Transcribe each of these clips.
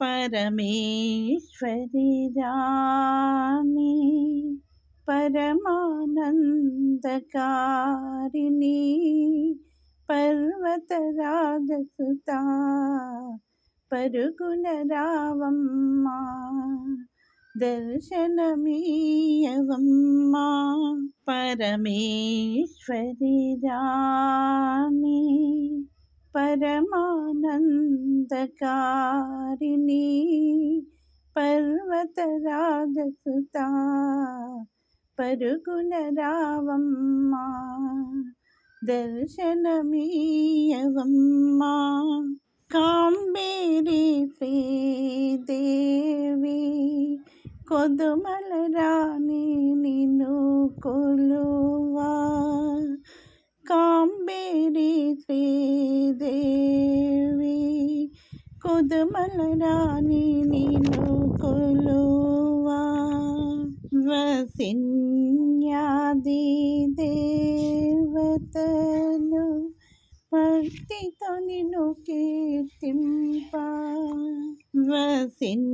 పరమేశ్వరి రాణి పరమానందకారిణి పర్వతరాజసుత పరుగున రావమ్మ దర్శనమీయవమ్మ పరమేశ్వరి రాణి పరమా పరమానందకారిణి పర్వతరాజసుత పరుగున రావమ్మా దర్శనమీయవమ్మా. కాంబేరి శ్రీదేవి కొదుమల కొదుమల రాణి కొలువా. వసిన్యాది దేవతలు భక్తితో నిన్ను కీర్తింప. వసిన్యాది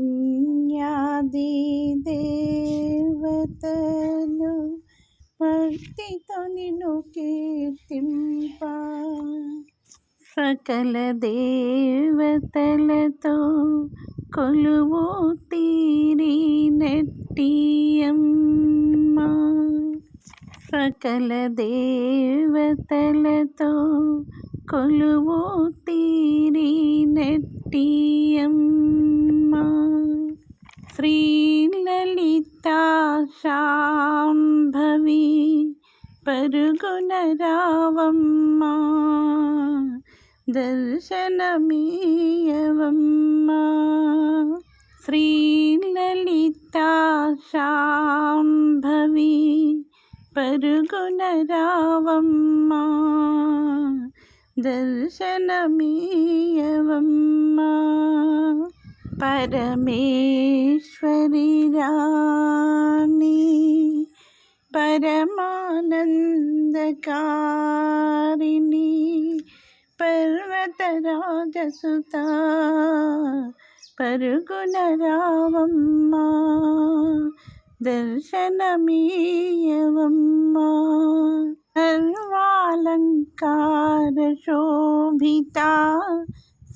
దేవతలు భక్తితో నిన్ను కీర్తింపా. సకల దేవతలతో కొలువు తీరి నెట్టియమ్మా సకల దేవతలతో కొలువు తీరి నెట్టియమ్మా శ్రీలలిత శాంభవి పరుగున రావమ్మా దర్శనమీయవమ్మా శ్రీలలిత శాంభవి పరుగున రావమ్మా దర్శనమీయవమ్మా పరమేశ్వరి రాణి పరమానందకారిణి పర్వతరాజసుత పరుగున రావమ్మా దర్శనమీయవమ్మా सर्वालङ्कारशोभिता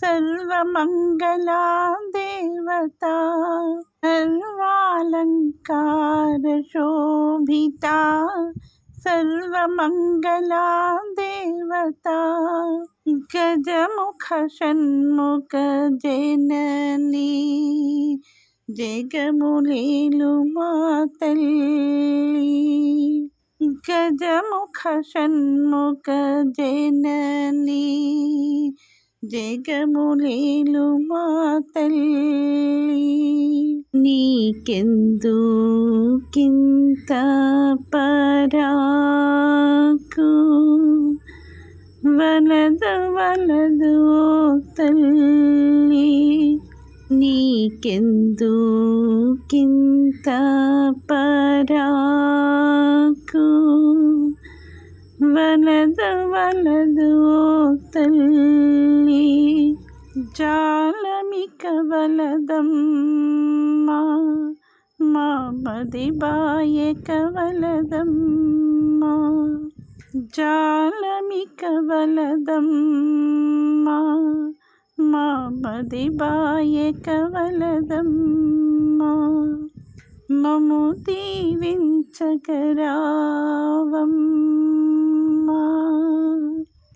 सर्वमङ्गला देवता सर्वालङ्कारशोभिता सर्वमङ्गला देवता గజముఖ షణ్ముఖ జనని జగములేలు మా తల్లి. గజముఖ షణ్ముఖ జనని జగములేలు మా తల్లి. నీకెందుకింత పరా వలదు వలదు తల్లి నీకెందు కింత పరాకు? వలదు వలదు తల్లి జాలమిక వలదమ్మా మా మది బాయక వలదమ్మా. జాలమిక వలదమ్మా మా మది బాయక మము దీవించగరావమ్మా.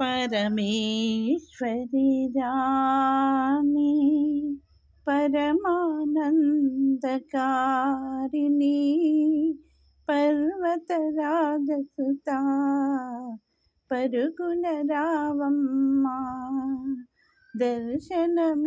పరమేశ్వరి రాణి పరమానందకారిణి పర్వతరాజసుత పరుగున రావమ్మా దర్శనమీయవమ్మా.